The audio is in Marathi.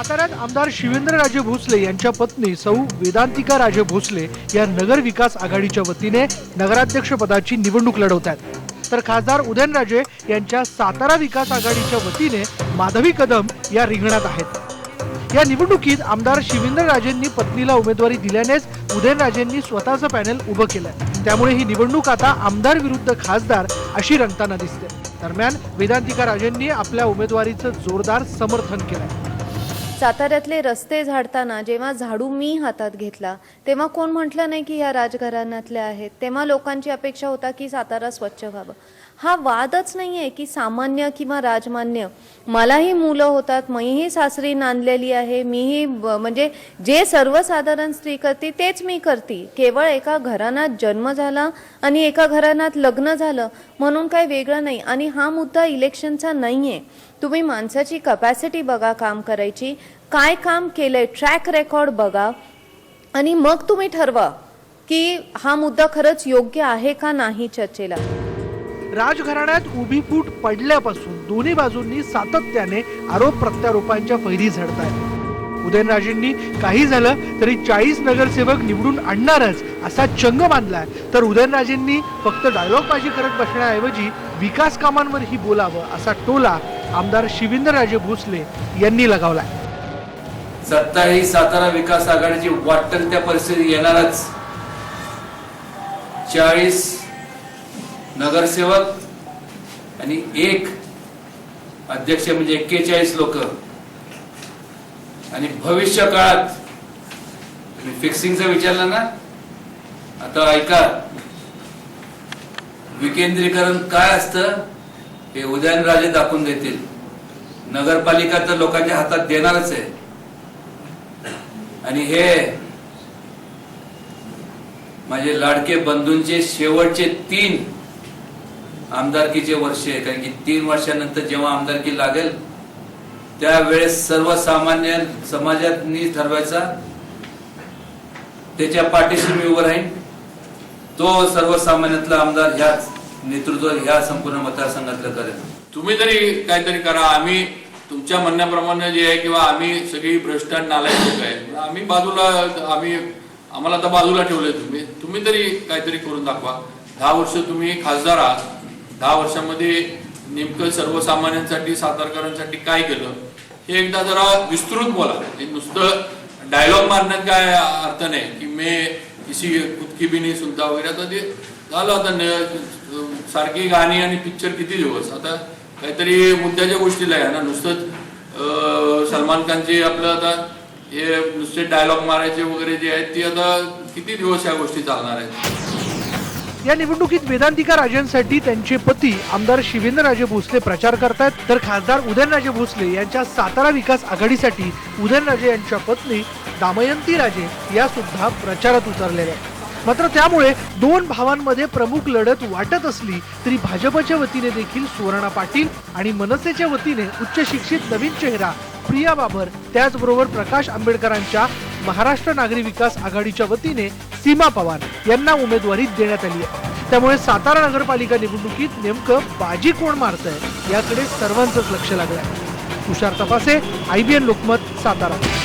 साताऱ्यात आमदार शिवेंद्रराजे भोसले यांच्या पत्नी सौ वेदांतिका राजे भोसले या नगर विकास आघाडीच्या वतीने नगराध्यक्ष पदाची निवडणूक लढवत आहेत तर खासदार उदयनराजे यांच्या सातारा विकास आघाडीच्या वतीने माधवी कदम या रिंगणात आहेत. या निवडणुकीत आमदार शिवेंद्रराजेंनी पत्नीला उमेदवारी दिल्यानेच उदयनराजेंनी स्वतःचं पॅनल उभं केलंय त्यामुळे ही निवडणूक आता आमदार विरुद्ध खासदार अशी रंगताना दिसते. दरम्यान वेदांतिका राजेंनी आपल्या उमेदवारीचं जोरदार समर्थन केलंय. साताऱ्यातले रस्ते झाडताना जेव्हा झाडू मी हातात घेतला तेव्हा कोण म्हटलं नाही की ह्या राजघराण्यातल्या आहेत? तेव्हा लोकांची अपेक्षा होता की सातारा स्वच्छ व्हावं. हा वादच नाही आहे की सामान्य किंवा राजमान्य. मलाही मुलं होतात मीही सासरी नांदलेली आहे मीही ब- म्हणजे जे सर्वसाधारण स्त्री करते तेच मी करते. केवळ एका घराण्यात जन्म झाला आणि एका घराण्यात लग्न झालं म्हणून काही वेगळं नाही. आणि हा मुद्दा इलेक्शनचा नाही आहे तुम्ही माणसाची कपॅसिटी बघा काम करायची. काय काम केलंय ट्रॅक रेकॉर्ड बघा. आणि मग तुम्ही ठरवा की हा मुद्दा खरंच योग्य आहे का नाही चर्चेला. राजघराण्यात उभी फूट पडल्यापासून दोन्ही बाजूंनी सातत्याने आरोप प्रत्यारोपांच्या फैरी झडत आहेत उदयनराजेंनी काही झालं तरी चाळीस नगरसेवक निवडून आणणारच असा चंग बांधलाय. तर उदयनराजेंनी फक्त डायलॉगबाजी करत बसण्याऐवजी विकास कामांवरही बोलावं असा टोला आमदार शिवेंद्रराजे भोसले यांनी लगावलाय. सत्ता ही सातारा विकास आघाडीची वाटतं त्या परिस्थिती येणारच. चाळीस नगरसेवक आणि एक अध्यक्ष म्हणजे एक्केचाळीस लोक. आणि भविष्य काळात तुम्ही फिक्सिंगचं विचारलं ना? आता ऐका. विकेंद्रीकरण काय असतं? हे उदयनराजे दाखवून देतील. नगरपालिका तर लोकांच्या हातात देणारच आहे. आणि हे माझे लाडके बंधूंचे शेवटचे तीन आमदारकीचे वर्ष आहे. कारण की तीन वर्षानंतर जेव्हा आमदारकी लागेल त्यावेळेस सर्वसामान्य समाजातनी ठरवायचा. त्याच्या पाठीशी मी उभं राहीन. तो सर्वसामान्यातला आमदार ह्याच नेतृत्व ह्या संपूर्ण मतदारसंघातलं करेल. तुम्ही तरी काहीतरी करा. आम्ही तुमच्या म्हणण्याप्रमाणे जे आहे किंवा आम्ही सगळी भ्रष्ट नालायक लोक आहे आम्ही बाजूला आम्ही आम्हाला आता बाजूला ठेवलंय तुम्ही. तुम्ही तरी काहीतरी करून दाखवा. दहा वर्ष तुम्ही खासदार आहात. दहा वर्षामध्ये नेमकं सर्वसामान्यांसाठी सातारकरांसाठी काय केलं? हे एकदा जरा विस्तृत बोला. हे नुसतं डायलॉग मारण्यात काय अर्थ नाही. की मे किसी कुदकी बिनी सुद्धा वगैरे. आता ते झालं आता सारखी गाणी आणि पिक्चर किती दिवस? आता काहीतरी मुद्द्याच्या गोष्टीला आहे ना नुसतंच अं, सलमान खानचे आपलं आता हे नुसते डायलॉग मारायचे वगैरे जे आहेत ती आता किती दिवस या गोष्टी चालणार आहेत? या निवडणुकीत वेदांतिका राजेंसाठी त्यांचे पती आमदार शिवेंद्रराजे भोसले प्रचार करतायत. तर खासदार उदयनराजे भोसले यांच्या सातारा विकास आघाडीसाठी उदयनराजे यांच्या पत्नी दामयंती राजे या सुद्धा प्रचारात उतरलेल्या आहेत. मात्र त्यामुळे दोन भावांमध्ये प्रमुख लढत वाटत असली तरी भाजपच्या वतीने देखील सुवर्णा पाटील आणि मनसेच्या वतीने उच्च शिक्षित नवीन चेहरा प्रिया बाबर त्याचबरोबर प्रकाश आंबेडकरांच्या महाराष्ट्र नागरी विकास आघाडीच्या वतीने सीमा पवार यांना उमेदवारी देण्यात आली आहे. त्यामुळे सातारा नगरपालिका निवडणुकीत नेमकं बाजी कोण मारतंय याकडे सर्वांचंच लक्ष लागलं आहे. तुषार तपासे आयबीएन लोकमत सातारा.